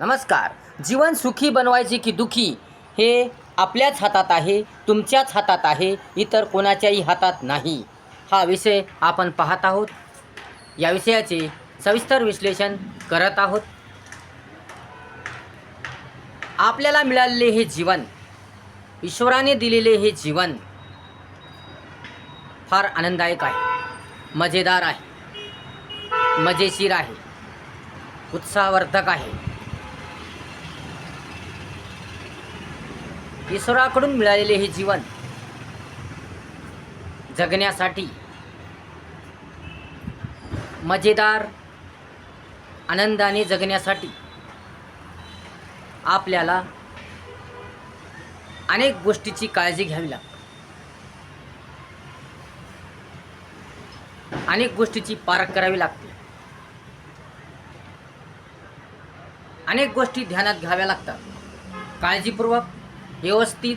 नमस्कार. जीवन सुखी बनवायचे की दुखी हे आपल्याच हातात आहे तुमच्याच हातात आहे इतर कोणाच्याही हातात नाही. हा विषय आपण पाहत आहोत. या विषयाचे सविस्तर विश्लेषण करत आहोत. आपल्याला मिळालेले हे जीवन ईश्वराने दिलेले हे जीवन फार आनंददायक आहे मजेदार आहे मजेशीर आहे उत्साहवर्धक आहे. ईश्वराकडून मिळालेले हे जीवन जगण्यासाठी मजेदार आनंदाने जगण्यासाठी आपल्याला अनेक गोष्टीची काळजी घ्यावी लागते. अनेक गोष्टीची पारख करावी लागते. अनेक गोष्टी ध्यानात घ्याव्या लागतात. काळजीपूर्वक व्यवस्थित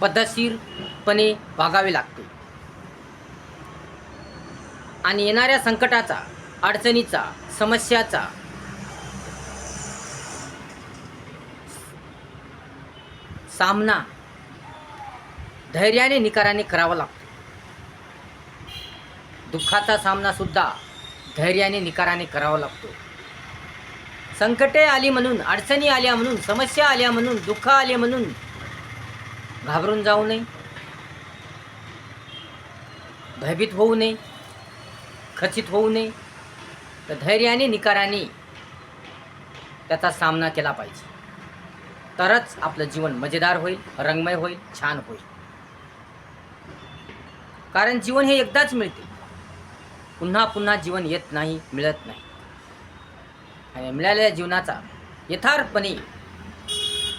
पद्धतशीरपणे वागावे लागते. आणि येणाऱ्या संकटाचा अडचणीचा समस्याचा सामना धैर्याने निकाराने करावा लागतो. दुःखाचा सामना सुद्धा धैर्याने निकाराने करावा लागतो. संकटे आली म्हणून अडचणी आल्या म्हणून समस्या आल्या म्हणून दुःख आले म्हणून घाबरून जाऊ नये. भयभीत होऊ नये. खचित होऊ नये. तर धैर्याने निकाराने त्याचा सामना केला पाहिजे. तरच आपलं जीवन मजेदार होईल रंगमय होईल छान होईल. कारण जीवन हे एकदाच मिळते. पुन्हा पुन्हा जीवन येत नाही मिळत नाही. आणि मिळालेल्या जीवनाचा यथार्थपणे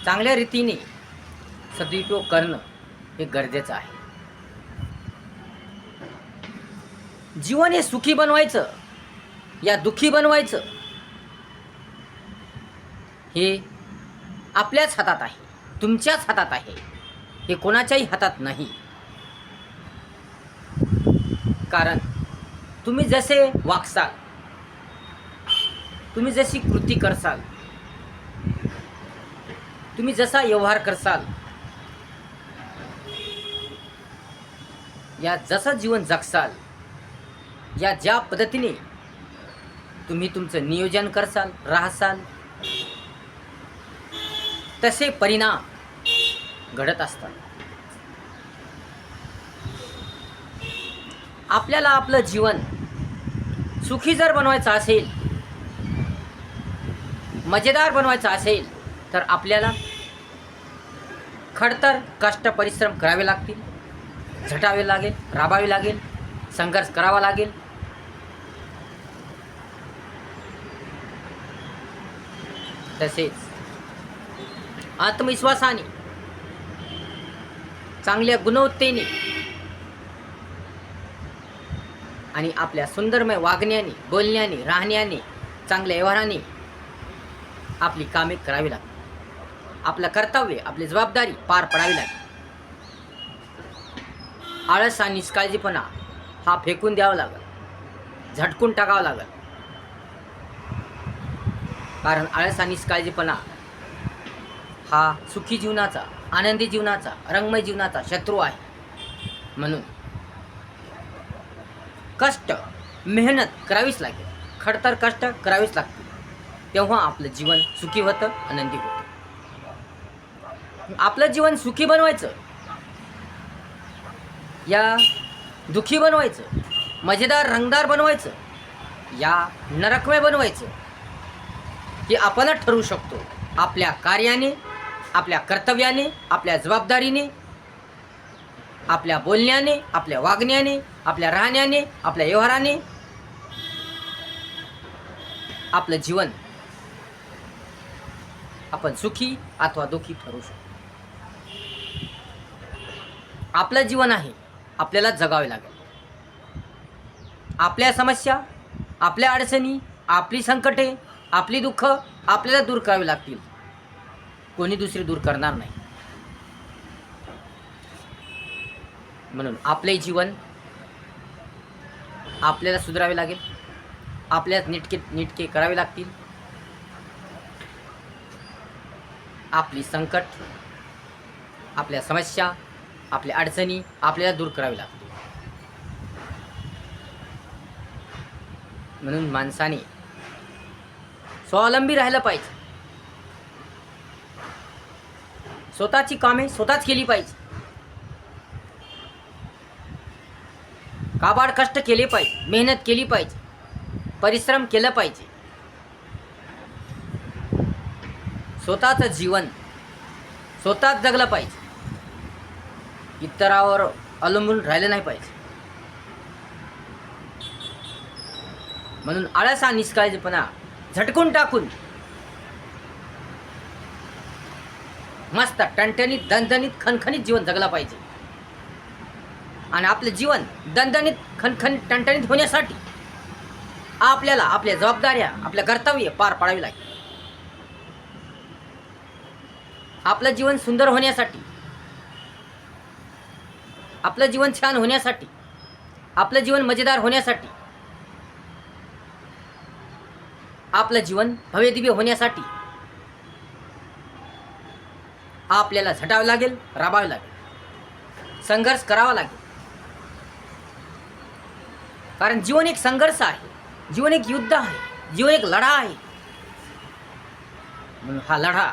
चांगल्या रीतीने सदुपयोग करणं हे गरजेचं आहे. जीवन हे सुखी बनवायचं या दुःखी बनवायचं हे आपल्याच हातात आहे तुमच्याच हातात आहे हे कोणाच्याही हातात नाही. कारण तुम्ही जसे वागसाल तुम्ही जशी कृती करसाल तुम्ही जसा व्यवहार करसाल या जसं जीवन जगसाल या ज्या पद्धतीने तुम्ही तुमचं नियोजन करसाल राहसाल तसे परिणाम घडत असतात. आपल्याला आपलं जीवन सुखी जर बनवायचं असेल मजेदार बनवायचं असेल तर आपल्याला खडतर कष्ट परिश्रम करावे लागतील. झटावे लागेल राबावे लागेल संघर्ष करावा लागेल. तसेच आत्मविश्वासाने चांगल्या गुणवत्तेने आणि आपल्या सुंदरमय वागण्याने बोलण्याने राहण्याने चांगल्या व्यवहाराने आपली कामे करावी लागतात. आपलं कर्तव्य आपली जबाबदारी पार पडावी लागते. आळस आणि निष्काळजीपणा हा फेकून द्यावा लागल. झटकून टाकावा लागल. कारण आळस आणि निष्काळजीपणा हा सुखी जीवनाचा आनंदी जीवनाचा रंगमय जीवनाचा शत्रू आहे. म्हणून कष्ट मेहनत करावीच लागेल. खडतर कष्ट करावीच लागतील. तेव्हा आपलं जीवन सुखी होतं आनंदी होतं. आपलं जीवन सुखी बनवायचं या दुखी बनवायचं मजेदार रंगदार बनवायचं या नरकमय बनवायचं हे आपणच ठरवू शकतो. आपल्या कार्याने आपल्या कर्तव्याने आपल्या जबाबदारीने आपल्या बोलण्याने आपल्या वागण्याने आपल्या राहण्याने आपल्या व्यवहाराने आपलं जीवन आपण सुखी अथवा दुखी ठरवू शकतो. आपलं जीवन आहे. आपल्याला जगावे लागेल. आपल्या समस्या आपल्या अडचणी आपली संकटे आपली दुःख आपल्याला दूर करावी लागतील. कोणी दुसरी दूर करणार नाही. म्हणून आपले जीवन आपल्याला सुधारावे लागेल. आपल्याला नीटके नीटके करावे लागतील. आपली संकट आपल्या समस्या आपल्या अडचणी आपल्याला दूर करावी लागते. म्हणून माणसाने स्वावलंबी राहिलं पाहिजे. स्वतःची कामे स्वतःच केली पाहिजे. काबाड कष्ट केले पाहिजे मेहनत केली पाहिजे परिश्रम केलं पाहिजे. स्वतःचं जीवन स्वतःच जगलं पाहिजे. इतरावर अवलंबून राहिले नाही पाहिजे. म्हणून आळस हा निष्काळजीपणा झटकून टाकून मस्त टणटणीत दणदणीत खणखणीत जीवन जगला पाहिजे. आणि आपलं जीवन दणदणीत खणखणीत टणटणीत होण्यासाठी आपल्याला आपल्या जबाबदाऱ्या आपल्या कर्तव्य पार पाडावी लागेल. आपलं जीवन सुंदर होण्यासाठी आपलं जीवन छान होण्यासाठी आपलं जीवन मजेदार होण्यासाठी आपलं जीवन भव्यदिव्य होण्यासाठी आपल्याला झटावं लागेल राबावं लागेल. संघर्ष करावा लागेल. कारण जीवन एक संघर्ष आहे जीवन एक युद्ध आहे जीवन एक लढा आहे. म्हणून हा लढा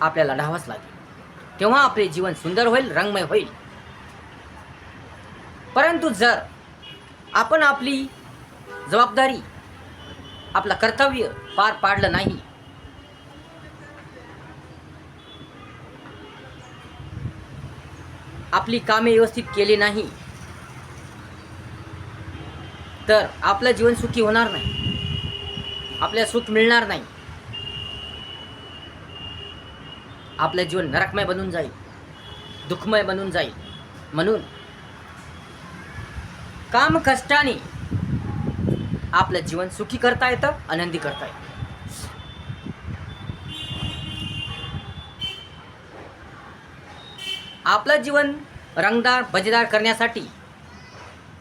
आपल्याला लढावाच लागेल. तेव्हा आपले जीवन सुंदर होईल रंगमय होईल. परंतु जर आपण आपली जबाबदारी आपलं कर्तव्य पार पाडलं नाही आपली कामे व्यवस्थित केली नाही तर आपलं जीवन सुखी होणार नाही आपल्याला सुख मिळणार नाही. आपलं जीवन नरकमय बनून जाईल दुःखमय बनून जाईल. म्हणून काम कष्टाने आपलं जीवन सुखी करता येतं आनंदी करता येतं. आपलं जीवन रंगदार बजेदार करण्यासाठी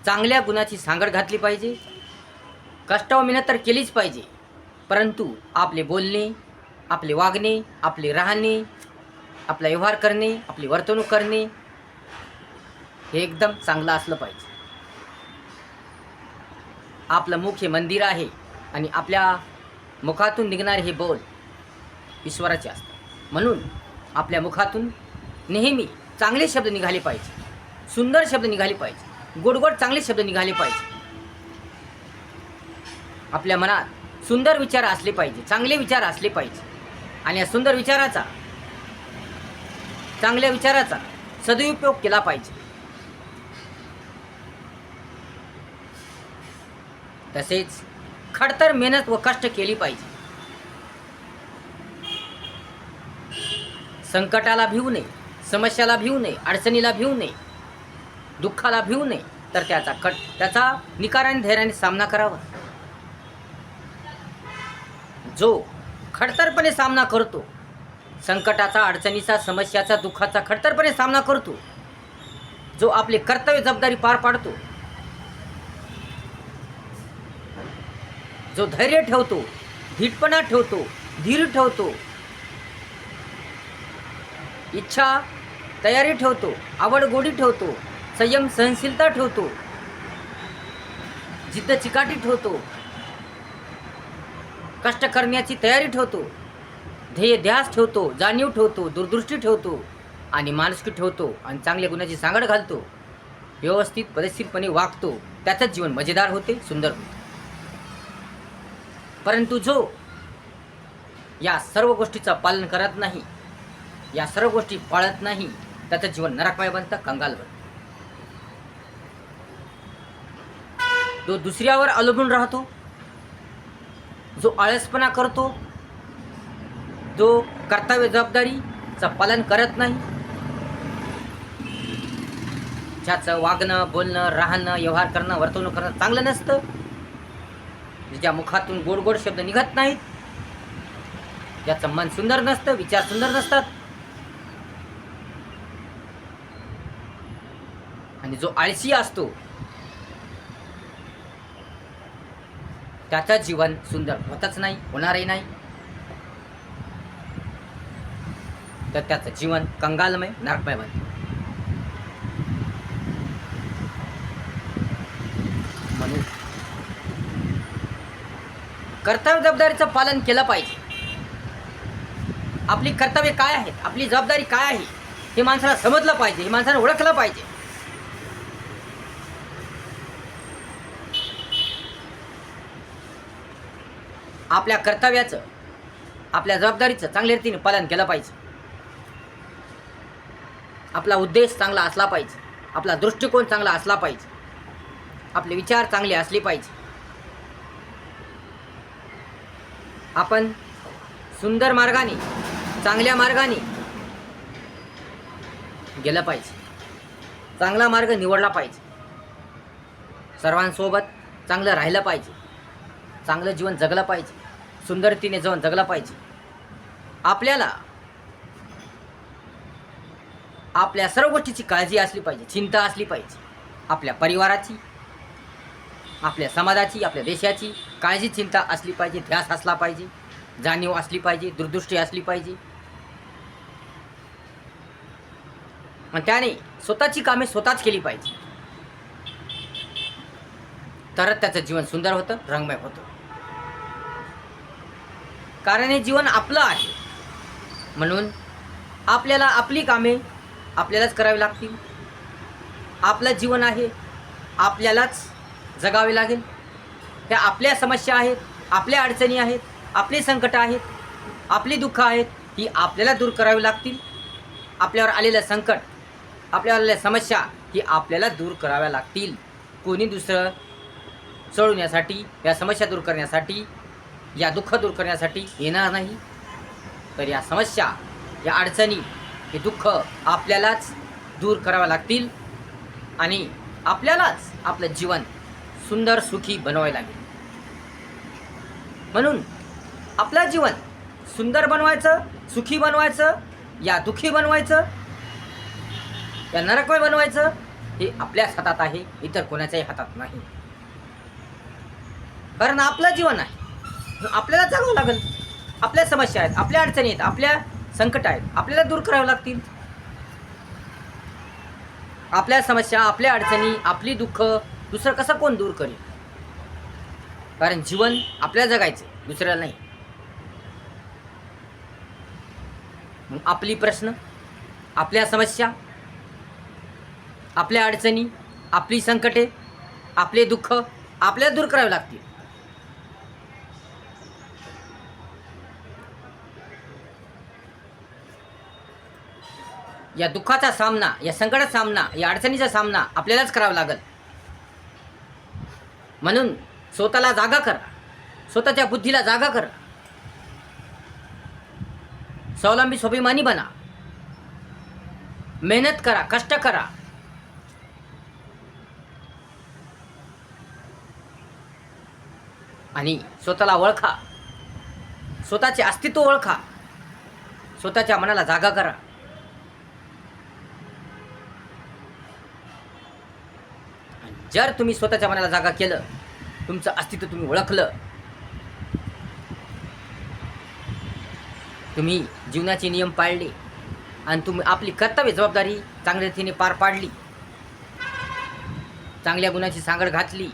चांगल्या गुणाची सांगड घातली पाहिजे. कष्ट व मेहनत तर केलीच पाहिजे. परंतु आपले बोलणे आपले वागणे आपले राहणे आपला व्यवहार करणे आपली वर्तणूक करणे हे एकदम चांगलं असलं पाहिजे. आपलं मुख हे मंदिर आहे आणि आपल्या मुखातून निघणारे हे बोल ईश्वराचे असतात. म्हणून आपल्या मुखातून नेहमी चांगले शब्द निघाले पाहिजे. सुंदर शब्द निघाले पाहिजे. गोडगोड चांगले शब्द निघाले पाहिजे. आपल्या मनात सुंदर विचार असले पाहिजे चांगले विचार असले पाहिजे. आणि या सुंदर विचाराचा चांगल्या विचाराचा सदुपयोग केला पाहिजे. तसेच खडतर मेहनत व कष्ट केली पाहिजे. संकटाला भिवू नये समस्याला भिवू नये अडचणीला भिवू नये दुःखाला भिवू नये तर त्याचा कट त्याचा निकाराने धैर्याने सामना करावा. जो खडतरपणे सामना करतो संकटाचा अडचणीचा समस्याचा दुःखाचा खडतरपणे सामना करतो जो आपले कर्तव्य जबाबदारी पार पाडतो जो धैर्य ठेवतो धीटपणा ठेवतो धीर ठेवतो इच्छा तयारी ठेवतो आवड गोडी ठेवतो संयम सहनशीलता ठेवतो जिद्द चिकाटी ठेवतो कष्ट करण्याची तयारी ठेवतो ध्येय ध्यास ठेवतो जाणीव ठेवतो दूरदृष्टी ठेवतो आणि माणुसकी ठेवतो आणि चांगल्या गुणाची सांगड घालतो. व्यवस्थित पद्धतशीरपणे वागतो. त्याचंच जीवन मजेदार होते सुंदर होते. परंतु जो या सर्व गोष्टीचं पालन करत नाही या सर्व गोष्टी पाळत नाही त्याचं जीवन नरकमय बनतं कंगाल बनतं. तो दुसऱ्यावर अवलंबून राहतो जो आळसपणा करतो जो कर्तव्य जबाबदारीचं पालन करत नाही ज्याचं वागणं बोलणं राहणं व्यवहार करणं वर्तवणूक करणं चांगलं नसतं ज्या मुखातून गोड गोड शब्द निघत नाहीत ज्याचं मन सुंदर नसतं विचार सुंदर नसतात. आणि जो आळशी असतो त्याचं जीवन सुंदर होतच नाही होणारही नाही. तर त्याचं जीवन कंगालमय नरकमय बनतं कर्तव्य जबाबदारीचं पालन केलं पाहिजे. आपली कर्तव्य काय आहेत? आपली जबाबदारी काय आहे? हे माणसाला समजलं पाहिजे हे माणसाला ओळखलं पाहिजे. आपल्या कर्तव्याचं आपल्या जबाबदारीचं चांगल्या रीतीने पालन केलं पाहिजे. आपला उद्देश चांगला असला पाहिजे. आपला दृष्टिकोन चांगला असला पाहिजे. आपले विचार चांगले असले पाहिजे. आपण सुंदर मार्गाने चांगल्या मार्गाने गेलं पाहिजे. चांगला मार्ग निवडला पाहिजे. सर्वांसोबत चांगलं राहिलं पाहिजे. चांगलं जीवन जगलं पाहिजे. सुंदरतेने जीवन जगलं पाहिजे. आपल्याला आपल्या सर्व गोष्टीची काळजी असली पाहिजे चिंता असली पाहिजे. आपल्या परिवाराची आपल्या समाजाची आपल्या देशाची काळजी चिंता असली पाहिजे ध्यास असला पाहिजे जाणीव असली पाहिजे दुर्दृष्टी असली पाहिजे. आणि त्याने स्वतःची कामे स्वतःच केली पाहिजे. तरच त्याचं जीवन सुंदर होतं रंगमय होतं. कारण हे जीवन आपलं आहे. म्हणून आपल्याला आपली कामे आपल्यालाच करावी लागतील. आपलं जीवन आहे आपल्यालाच जगावे लागेल. ह्या आपल्या समस्या आहेत आपल्या अडचणी आहेत आपली संकटं आहेत आपली दुःख आहेत ही आपल्याला दूर करावी लागतील. आपल्यावर आलेलं संकट आपल्यावर आलेल्या समस्या ही आपल्याला दूर कराव्या लागतील. कोणी दुसरं सोडवण्यासाठी या समस्या दूर करण्यासाठी या दुःख दूर करण्यासाठी येणार नाही. तर या समस्या या अडचणी हे दुःख आपल्यालाच दूर कराव्या लागतील आणि आपल्यालाच आपलं जीवन सुंदर सुखी बनवायला लागेल. म्हणून आपलं जीवन सुंदर बनवायचं सुखी बनवायचं या दुःखी बनवायचं या नरकमय बनवायचं हे आपल्याच हातात आहे इतर कोणाच्याही हातात नाही. कारण आपलं जीवन आहे. आपल्याला जगावं लागेल. आपल्या समस्या आहेत आपल्या अडचणी आहेत आपल्या संकट आहेत आपल्याला दूर करावं लागतील. आपल्या समस्या आपल्या अडचणी आपली दुःख दुसरं कसं कोण दूर करेल? कारण जीवन आपल्याला जगायचं दुसऱ्याला नाही. मग आपली प्रश्न आपल्या समस्या आपल्या अडचणी आपली संकटे आपले दुःख आपल्याला दूर करावे लागतील. या दुःखाचा सामना या संकटाचा सामना या अडचणीचा सामना आपल्यालाच करावा लागेल. म्हणून स्वतःला जागा करा. स्वतःच्या बुद्धीला जागा करा. स्वावलंबी स्वाभिमानी बना. मेहनत करा कष्ट करा. आणि स्वतःला ओळखा. स्वतःचे अस्तित्व ओळखा. स्वतःच्या मनाला जागा करा. जर तुम्ही स्वतःच्या मनाला जागा केलं तुमचं अस्तित्व तुम्ही ओळखलं तुम्ही जीवनाचे नियम पाळले आणि तुम्ही आपली कर्तव्य जबाबदारी चांगल्या रीतीने पार पाडली चांगल्या गुणाची सांगड घातली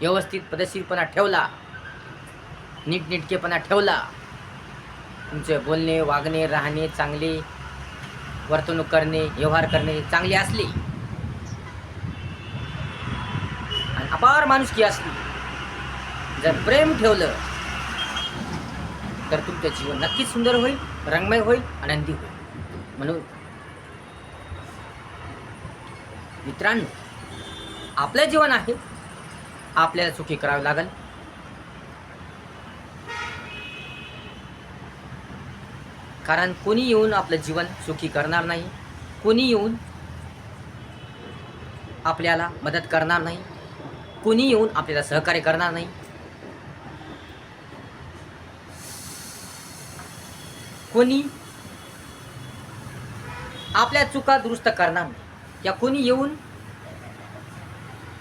व्यवस्थित पदशीरपणा ठेवला नीटनेटकेपणा ठेवला तुमचे बोलणे वागणे राहणे चांगले वर्तणूक करणे व्यवहार करणे चांगले असले आणि अपार माणुसकी असली? जर प्रेम ठेवलं तर तुमचं जीवन नक्कीच सुंदर होईल रंगमय होईल आनंदी होईल. म्हणून मित्रांनो आपलं जीवन आहे आपल्याला सुखी करावी लागेल. कारण कोणी येऊन आपलं जीवन सुखी करणार नाही कोणी येऊन आपल्याला मदत करणार नाही कोणी येऊन आपल्याला सहकार्य करणार नाही? कोणी आपल्या चुका दुरुस्त करणार नाही. या कोणी येऊन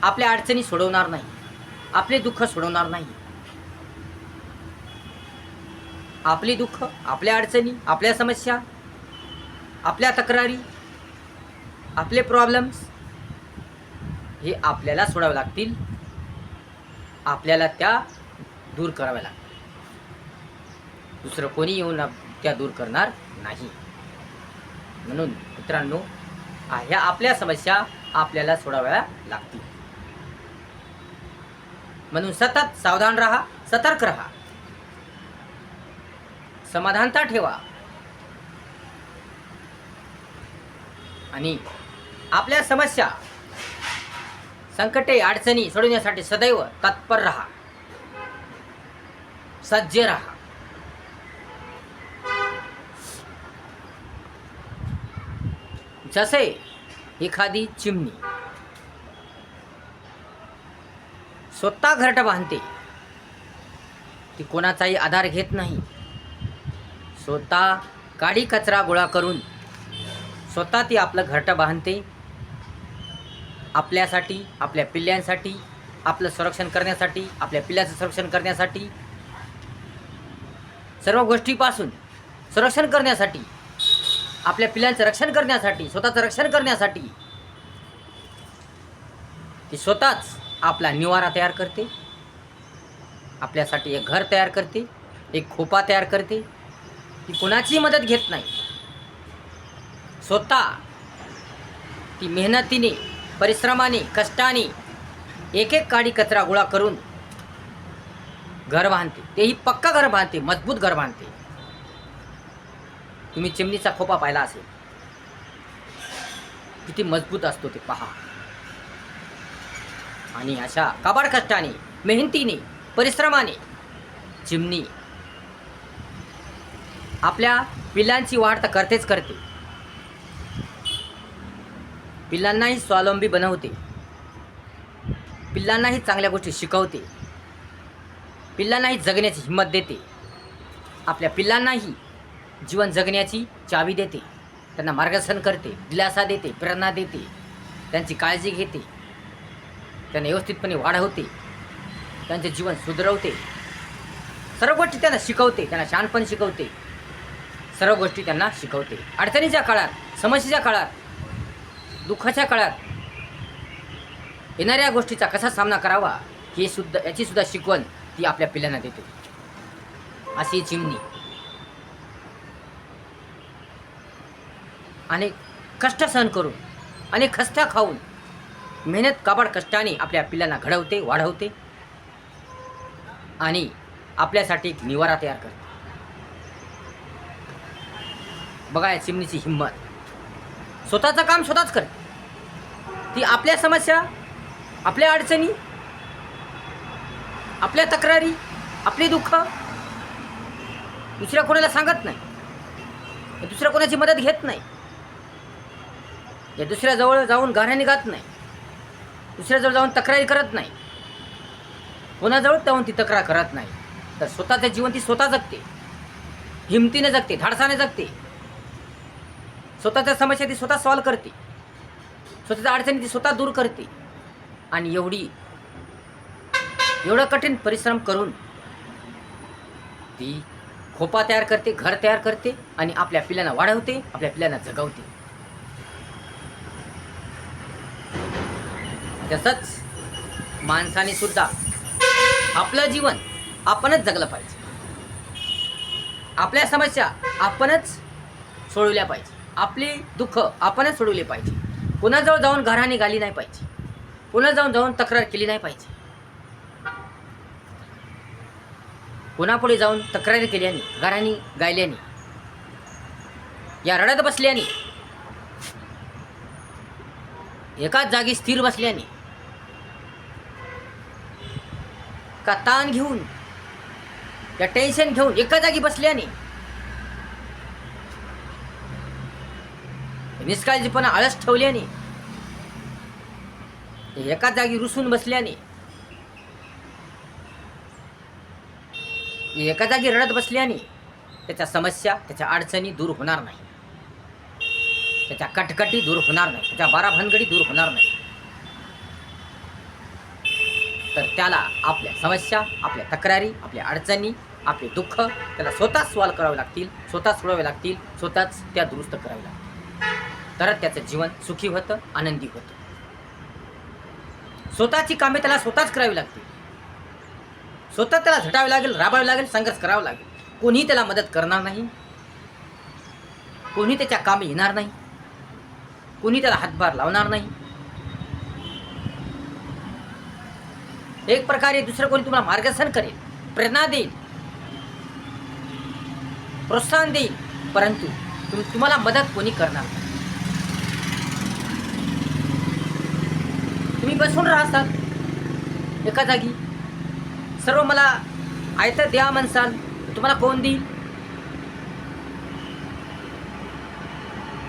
आपल्या अडचणी सोडवणार नाही. आपले दुःख सोडवणार नाही. आपली दुःख आपल्या अडचणी आपल्या समस्या आपल्या तक्रारी आपले प्रॉब्लेम्स हे आपल्याला सोडावे लागतील. आपल्याला त्या दूर कराव्या लागतात. दुसरं कोणी येऊन त्या दूर करणार नाही. म्हणून मित्रांनो ह्या आपल्या समस्या आपल्याला सोडाव्या लागतील. म्हणून सतत सावधान राहा सतर्क राहा. समाधानता ठेवा. आणि आपल्या समस्या संकटे अडचणी सोडवण्यासाठी सदैव तत्पर राहा. सज्ज राहा. जसे एखादी चिमणी स्वतः घरट बांधते ती कोणाचाही आधार घेत नाही. स्वतः काडी कचरा गोळा करून स्वतः ती आपलं घरटं बांधते आपल्यासाठी आपल्या पिल्ल्यांसाठी आपलं संरक्षण करण्यासाठी आपल्या पिल्ल्याचं संरक्षण करण्यासाठी. सर्व गोष्टीपासून संरक्षण करण्यासाठी आपल्या पिल्लांचं रक्षण करण्यासाठी स्वतःचं रक्षण करण्यासाठी ती स्वतःच आपला निवारा तयार करते. आपल्यासाठी एक घर तयार करते एक खोपा तयार करते. ती कोणाचीही मदत घेत नाही. स्वतः ती मेहनतीने परिश्रमाने कष्टाने एक एक काडी कचरा गोळा करून घर बांधते. तेही पक्का घर बांधते मजबूत घर बांधते. तुम्ही चिमणीचा खोपा पाहिला असेल. किती मजबूत असतो ते पहा. आणि अशा काबाड कष्टाने मेहनतीने परिश्रमाने चिमणी आपल्या पिल्लांची वाढ तर करतेच करते. पिल्लांनाही स्वावलंबी बनवते. पिल्लांनाही चांगल्या गोष्टी शिकवते. पिल्लांनाही जगण्याची हिंमत देते. आपल्या पिल्लांनाही जीवन जगण्याची चावी देते. त्यांना मार्गदर्शन करते दिलासा देते प्रेरणा देते. त्यांची काळजी घेते. त्यांना व्यवस्थितपणे वाढवते. त्यांचे जीवन सुधरवते. सर्व गोष्टी त्यांना शिकवते त्यांना शानपण शिकवते. सर्व गोष्टी त्यांना शिकवते. अडचणीच्या काळात समस्येच्या काळात दुःखाच्या काळात येणाऱ्या गोष्टीचा कसा सामना करावा हे सुद्धा याची सुद्धा शिकवण ती आपल्या पिल्लांना देते. अशी चिमणी अनेक कष्ट सहन करून अनेक खस्ता खाऊन मेहनत काबाड कष्टाने आपल्या पिल्लांना घडवते वाढवते आणि आपल्यासाठी एक निवारा तयार करते. बघा या चिमणीची हिंमत. स्वतःचं काम स्वतःच करते ती आपल्या समस्या आपल्या अडचणी आपल्या तक्रारी आपली दुःख दुसऱ्या कोणाला सांगत नाही. दुसऱ्या कोणाची मदत घेत नाही. या दुसऱ्याजवळ जाऊन गाऱ्याने गात नाही. दुसऱ्याजवळ जाऊन तक्रारी करत नाही. कोणाजवळ जाऊन ती तक्रार करत नाही. तर स्वतःचं जीवन ती स्वतः जगते. हिमतीने जगते धाडसाने जगते. स्वतःच्या समस्या ती स्वतः सॉल्व करते. स्वतःच्या अडचणी ती स्वतः दूर करते. आणि एवढी एवढं कठीण परिश्रम करून ती खोपा तयार करते घर तयार करते आणि आपल्या पिल्यांना वाढवते आपल्या पिल्यांना जगवते. तसंच माणसाने सुद्धा आपलं जीवन आपणच जगलं पाहिजे. आपल्या समस्या आपणच सोडवल्या पाहिजे. आपली दुःख आपणच सोडवली पाहिजे. कोणाजवळ जाऊन घराने गाली नाही पाहिजे. कोणा जाऊन जाऊन तक्रार केली नाही पाहिजे. कोणापुढे जाऊन तक्रारी केल्याने घराने गायल्याने या रडत बसल्याने एकाच जागी स्थिर बसल्याने का ताण घेऊन या टेन्शन घेऊन एका जागी बसल्याने निष्काळजीपणा आळस ठेवल्याने एका जागी रुसून बसल्याने एका जागी रडत बसल्याने त्याच्या समस्या त्याच्या अडचणी दूर होणार नाही. त्याच्या कटकटी दूर होणार नाही. त्याच्या बारा भानगडी दूर होणार नाही. तर त्याला आपल्या समस्या आपल्या तक्रारी आपल्या अडचणी आपले दुःख त्याला स्वतःच सॉल्व करावे लागतील स्वतः सोडवावे लागतील स्वतःच त्या दुरुस्त कराव्या लागतील. तरच त्याचं जीवन सुखी होतं आनंदी होतं. स्वतःची कामे त्याला स्वतःच करावी लागतील. स्वतः त्याला झटावे लागेल राबावे लागेल संघर्ष करावा लागेल. कोणीही त्याला मदत करणार नाही. कोणी त्याच्या कामी येणार नाही. कोणी त्याला हातभार लावणार नाही. एक प्रकारे दुसरं कोणी तुम्हाला मार्गदर्शन करेल प्रेरणा देईल प्रोत्साहन देईल परंतु तुम तुम्हाला मदत कोणी करणार नाही तुम्ही बसून राहतात एका जागी. सर्व मला आयतं द्या म्हणसाल. तुम्हाला कोण देईल?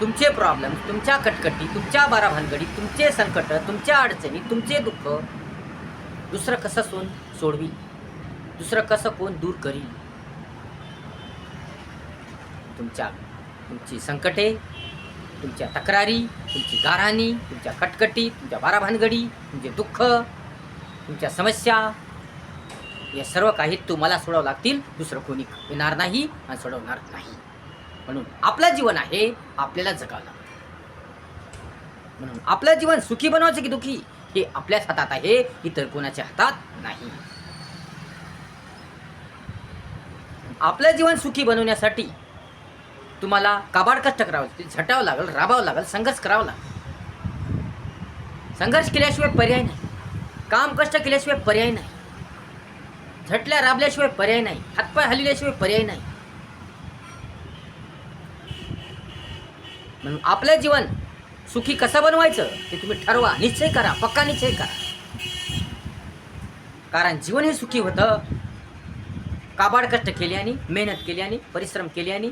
तुमचे प्रॉब्लेम तुमच्या कटकटी तुमच्या बाराभानगडी तुमचे संकट तुमच्या अडचणी तुमचे दुःख. दुसरं कसं सोन सोडवी? दुसरं कसं कोण दूर करील? तुमच्या तुमची संकटे तुमच्या तक्रारी तुमची गाराणी तुमच्या कटकटी तुमच्या बाराभानगडी तुमचे दुःख तुमच्या समस्या या सर्व काही तुम्हाला सोडावं लागतील. दुसरं कोणी येणार नाही आणि सोडवणार नाही. म्हणून आपलं जीवन आहे आपल्याला जगावं लागतं. म्हणून आपलं जीवन सुखी बनवायचं की दुखी हे आपल्याच हातात आहे इतर कोणाच्या हातात नाही. आपलं जीवन सुखी बनवण्यासाठी तुम्हाला काबाड कष्ट करावं ते झटावं लागेल राबावं लागेल संघर्ष करावा लागेल. संघर्ष केल्याशिवाय पर्याय नाही. काम कष्ट केल्याशिवाय पर्याय नाही. झटल्या राबल्याशिवाय पर्याय नाही. हातपाय हलविल्याशिवाय पर्याय नाही. म्हणून आपलं जीवन सुखी कसं बनवायचं ते तुम्ही ठरवा. निश्चय करा पक्का निश्चय करा. कारण जीवन हे सुखी होतं. काबाड कष्ट केल्याने मेहनत केल्याने परिश्रम केल्याने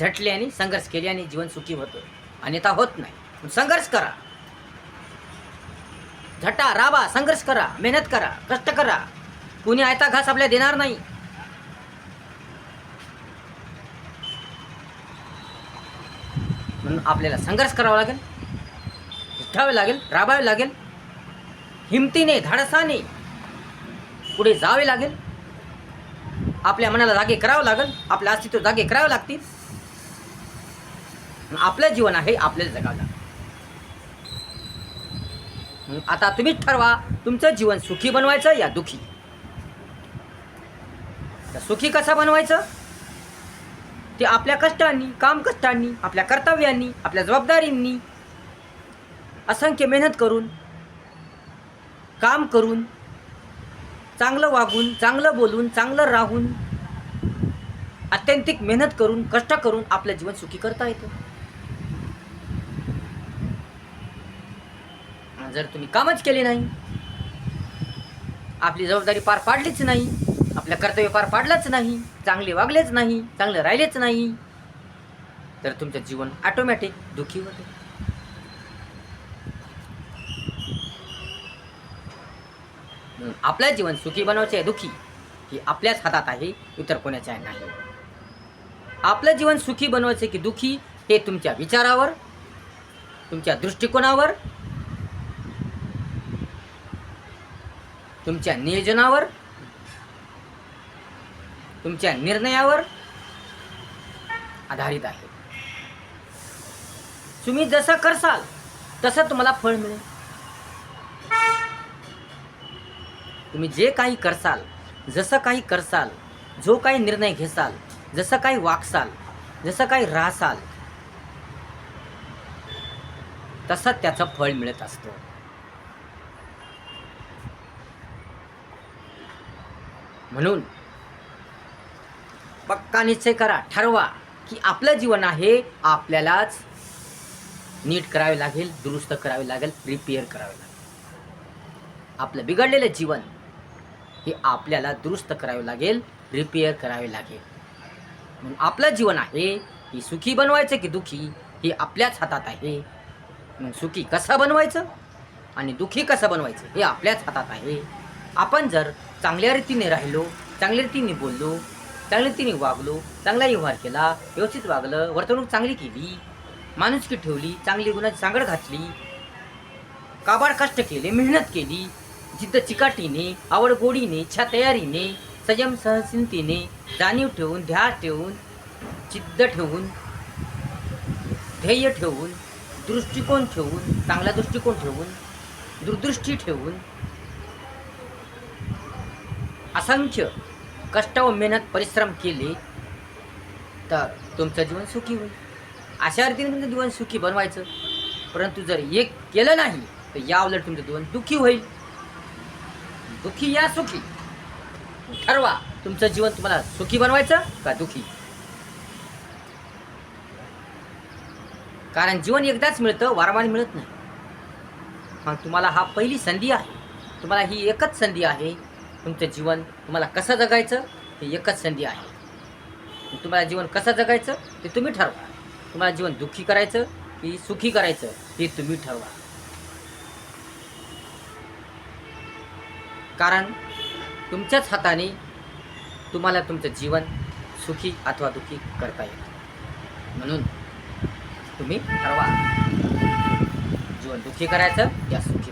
झटल्याने संघर्ष केल्याने जीवन सुखी होतं. अन्यथा होत नाही. संघर्ष करा. झटा राबा संघर्ष करा मेहनत करा कष्ट करा. कुणी आयता घास आपल्या देणार नाही. म्हणून आपल्याला संघर्ष करावा लागेल. उठावे लागेल राबावे लागेल. हिमतीने धाडसाने पुढे जावे लागेल. आपल्या मनाला जागे करावं लागेल. आपल्या अस्तित्व जागे करावे लागतील. आपलं जीवन आहे आपल्याला जगायला आता तुम्हीच ठरवा तुमचं जीवन सुखी बनवायचं या दुखी? सुखी कसं बनवायचं? ते आपल्या कष्टांनी काम कष्टांनी आपल्या कर्तव्यांनी आपल्या जबाबदारींनी असंख्य मेहनत करून काम करून चांगलं वागून चांगलं बोलून चांगलं राहून अत्यंतिक मेहनत करून कष्ट करून आपलं जीवन सुखी करता येतं. जर तुम्ही कामच केले नाही आपली जबाबदारी पार पाडलीच नाही आपलं कर्तव्य पार पाडलंच नाही चांगले वागलेच नाही चांगले राहिलेच नाही तर तुमचं जीवन ऑटोमॅटिक दुःखी होते. आपलं जीवन सुखी बनवायचे आहे दुःखी की आपल्याच हातात आहे इतर कोणाच्या नाही. आपलं जीवन सुखी बनवायचे की दुःखी हे तुमच्या विचारावर तुमच्या दृष्टिकोनावर तुमच्या नियोजनावर तुमच्या निर्णयावर आधारित आहे. तुम्ही जसं करसाल तसं तुम्हाला फळ मिळेल. तुम्ही जे काही करसाल जसं काही करसाल जो काही निर्णय घेसाल जसं काही वागसाल जसं काही राहसाल तसं त्याचं फळ मिळत असतं. म्हणून पक्का निश्चय करा ठरवा की आपलं जीवन आहे आपल्यालाच नीट करावे लागेल दुरुस्त करावे लागेल रिपेअर करावे लागेल. आपलं बिघडलेलं जीवन हे आपल्याला दुरुस्त करावे लागेल रिपेअर करावे लागेल. म्हणून आपलं जीवन आहे हे सुखी बनवायचं की दुखी हे आपल्याच हातात आहे. मग सुखी कसं बनवायचं आणि दुखी कसं बनवायचं हे आपल्याच हातात आहे. आपण जर चांगल्या रीतीने राहिलो चांगल्या रीतीने बोललो चांगल्या रीतीने वागलो चांगला व्यवहार केला व्यवस्थित वागलं वर्तणूक चांगली केली माणुसकी ठेवली चांगली गुणाची सांगड घातली काबाड कष्ट केले मेहनत केली जिद्द चिकाटीने आवड गोडीने इच्छा तयारीने संयम सहनशीलतेने जाणीव ठेवून ध्यास ठेवून जिद्द ठेवून ध्येय ठेवून दृष्टिकोन ठेवून चांगला दृष्टिकोन ठेवून दूरदृष्टी ठेवून असंख्य कष्ट व मेहनत परिश्रम केले तर तुमचं जीवन सुखी होईल. अशा रीतीने तुमचं जीवन सुखी बनवायचं. परंतु जर एक केलं नाही तर या उलट तुमचं जीवन दुःखी होईल. दुःखी या सुखी. ठरवा तुमचं जीवन तुम्हाला सुखी बनवायचं का दुःखी? कारण जीवन एकदाच मिळतं वारंवार मिळत नाही. मग तुम्हाला हा पहिली संधी आहे. तुम्हाला ही एकच संधी आहे. तुमचं जीवन तुम्हाला कसं जगायचं हे एकच संधी आहे. तुम्हाला जीवन कसं जगायचं ते तुम्ही ठरवा. तुम्हाला जीवन दुःखी करायचं की सुखी करायचं हे तुम्ही ठरवा. कारण तुमच्याच हाताने तुम्हाला तुमचं जीवन सुखी अथवा दुःखी करता येतं. म्हणून तुम्ही ठरवा. जीवन दुःखी करायचं या सुखी